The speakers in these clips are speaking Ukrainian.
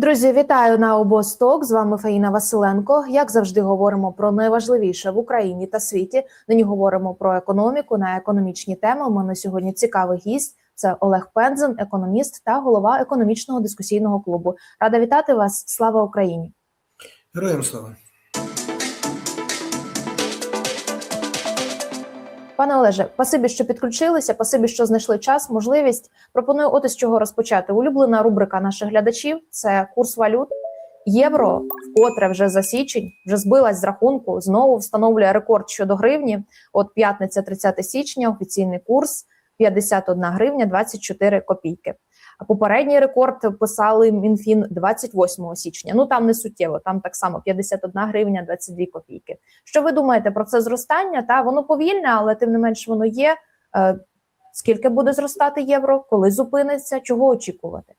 Друзі, вітаю на обосток. З вами Фаїна Василенко. Як завжди, говоримо про найважливіше в Україні та світі. Нині говоримо про економіку на економічні теми. У мене сьогодні цікавий гість. Це Олег Пензен, економіст та голова економічного дискусійного клубу. Рада вітати вас. Слава Україні! Героям слава. Пане Олеже, пасибі, що підключилися, пасибі, що знайшли час, можливість. Пропоную от із чого розпочати. Улюблена рубрика наших глядачів це курс валют. Євро вкотре вже за січень вже збилась з рахунку. Знову встановлює рекорд щодо гривні. От п'ятниця, 30 січня, офіційний курс 51 гривня 24 копійки. Попередній рекорд писали Мінфін 28 січня. Ну там не суттєво, там так само 51 гривня 22 копійки. Що ви думаєте про це зростання? Та воно повільне, але тим не менш воно є. Е, Скільки буде зростати євро? Коли зупиниться? Чого очікувати?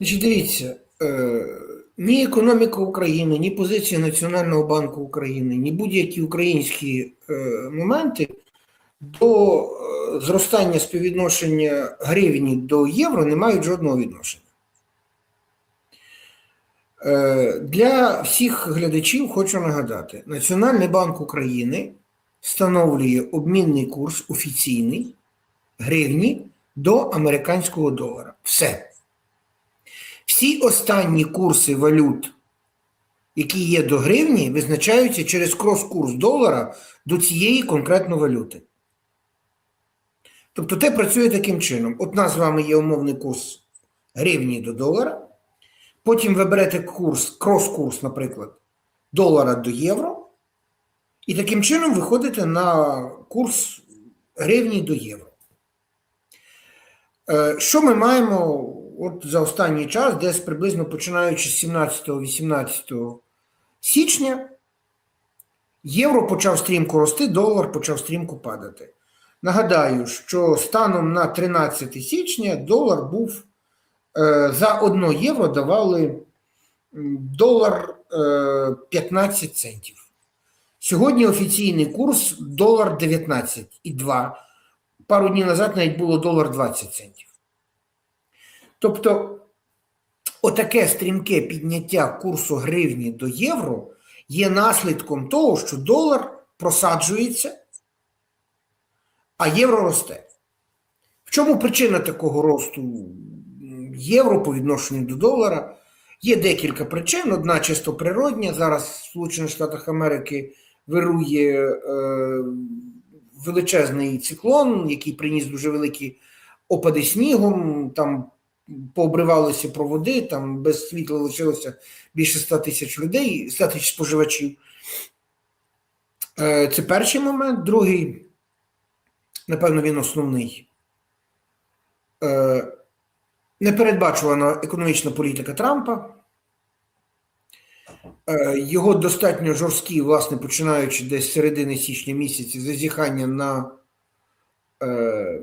Значить, дивіться, е, ні економіка України, ні позиція Національного банку України, ні будь-які українські е, моменти до е, зростання співвідношення гривні до євро не мають жодного відношення. Е, Для всіх глядачів хочу нагадати: Національний банк України встановлює обмінний курс офіційний гривні до американського долара. Все. Всі останні курси валют, які є до гривні, визначаються через крос-курс долара до цієї конкретної валюти. Тобто те працює таким чином. От у нас з вами є умовний курс гривні до долара. Потім ви берете курс, крос-курс, наприклад, долара до євро. І таким чином виходите на курс гривні до євро. Е, Що ми маємо от за останній час, десь приблизно починаючи з 17-18 січня, євро почав стрімко рости, долар почав стрімко падати. Нагадаю, що станом на 13 січня долар був е, за 1 євро давали долар е, 15 центів. Сьогодні офіційний курс долар 19,2. Пару днів назад навіть було долар 20 центів. Тобто, отаке стрімке підняття курсу гривні до євро є наслідком того, що долар просаджується, а євро росте. В чому причина такого росту євро по відношенню до долара? Є декілька причин. Одна чисто природня. Зараз в Сполучених Штатах Америки вирує е, величезний циклон, який приніс дуже великі опади снігом, там пообривалися проводи, там без світла лишилося більше 100 тисяч людей, 100 тисяч споживачів. Е, це перший момент. Другий, напевно, він основний. Е, непередбачувана економічна політика Трампа. Е, Його достатньо жорсткі, власне, починаючи десь з середини січня місяця, зазіхання на е,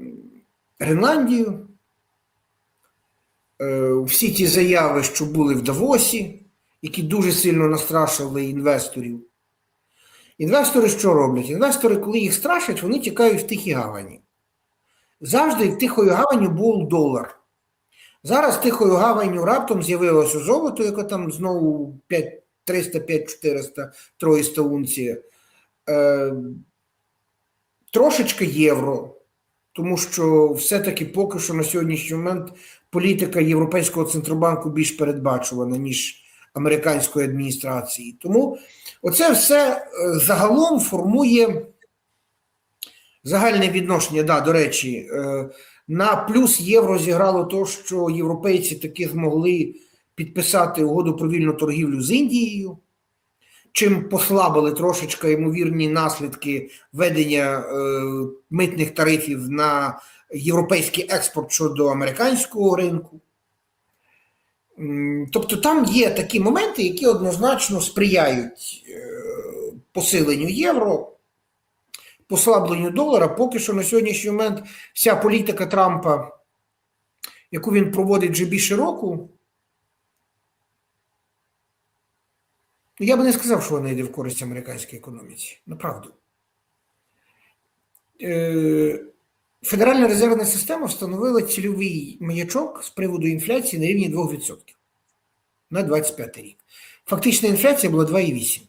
Гренландію. Е, всі ті заяви, що були в Давосі, які дуже сильно настрашили інвесторів. Інвестори що роблять? Інвестори, коли їх страшать, вони тікають в тихі гавані. Завжди в тихою гаванню був долар. Зараз тихою гаванню раптом з'явилося золото, яке там знову 5, 300, 5, 400, 300 унція. Е, трошечки євро, тому що все-таки поки що на сьогоднішній момент політика Європейського центробанку більш передбачувана, ніж американської адміністрації. Тому оце все е, загалом формує загальне відношення. Да, до речі, е, на плюс євро зіграло то, що європейці таки змогли підписати угоду про вільну торгівлю з Індією, чим послабили трошечки ймовірні наслідки введення е, митних тарифів на європейський експорт щодо американського ринку. Тобто там є такі моменти, які однозначно сприяють е, посиленню євро, послабленню долара. Поки що на сьогоднішній момент вся політика Трампа, яку він проводить вже більше року, я би не сказав, що вона йде в користь американській економіці. Направду. Федеральна резервна система встановила цільовий маячок з приводу інфляції на рівні 2% на 25 рік. Фактична інфляція була 2,8.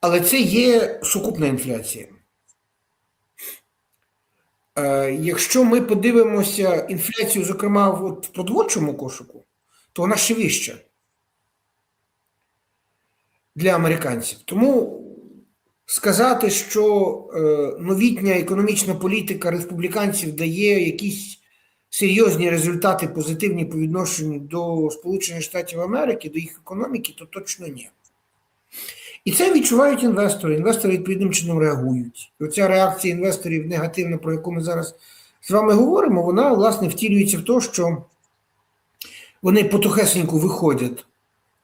Але це є сукупна інфляція. Е, Якщо ми подивимося інфляцію, зокрема, от в продовольчому кошику, то вона ще вища для американців. Тому сказати, що е, новітня економічна політика республіканців дає якісь серйозні результати позитивні по відношенню до Сполучених Штатів Америки, до їх економіки, то точно ні. І це відчувають інвестори. Інвестори відповідним чином реагують. І оця реакція інвесторів негативна, про яку ми зараз з вами говоримо, вона власне втілюється в те, що вони потихесеньку виходять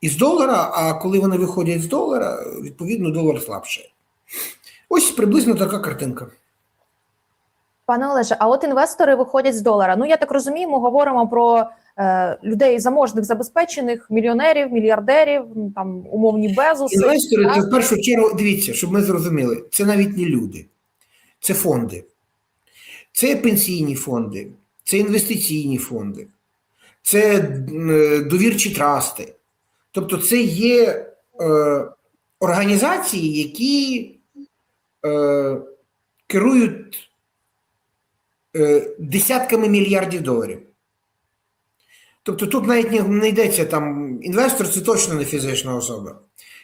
із долара, а коли вони виходять з долара, відповідно долар слабшає. Ось приблизно така картинка. Пане Олеже, а от інвестори виходять з долара. Ну я так розумію, ми говоримо про е, людей заможних, забезпечених, мільйонерів, мільярдерів, там умовні безуси. Інвестори це в першу чергу, дивіться, щоб ми зрозуміли, це навіть не люди, це фонди. Це пенсійні фонди, це інвестиційні фонди, це е, довірчі трасти. Тобто, це є е, організації, які е, керують е, десятками мільярдів доларів. Тобто тут навіть не, не йдеться там інвестор це точно не фізична особа.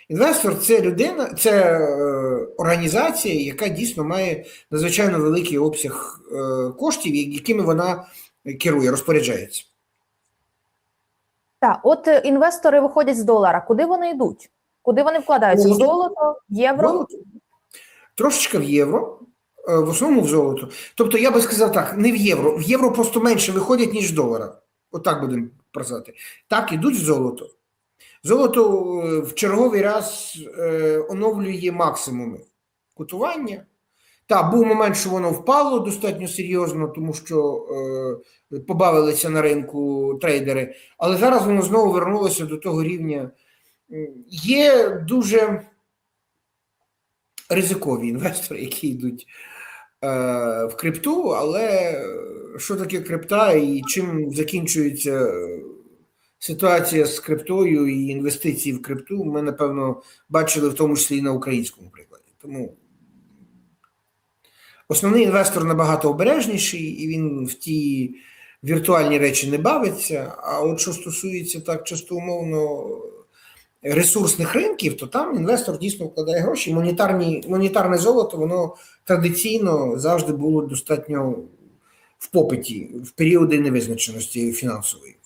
Інвестор це людина, це е, організація, яка дійсно має надзвичайно великий обсяг е, коштів, якими вона керує, розпоряджається. Так, от е, інвестори виходять з долара. Куди вони йдуть? Куди вони вкладаються? В Золото. євро? Трошечки в євро, е, в основному в золото. Тобто, я би сказав так, не в євро. В євро просто менше виходять, ніж в долара. Отак будемо казати. Так, ідуть в золото. Золото е, в черговий раз е, оновлює максимуми котування. Так, був момент, що воно впало достатньо серйозно, тому що е, побавилися на ринку трейдери, але зараз воно знову вернулося до того рівня. Є дуже ризикові інвестори, які йдуть е, в крипту, але е, що таке крипта і чим закінчується е, ситуація з криптою і інвестиції в крипту, ми, напевно, бачили в тому числі і на українському прикладі. Тому основний інвестор набагато обережніший, і він в ті віртуальні речі не бавиться. А от що стосується так часто умовно ресурсних ринків, то там інвестор дійсно вкладає гроші. Монетарні, монетарне золото, воно традиційно завжди було достатньо в попиті в періоди невизначеності фінансової.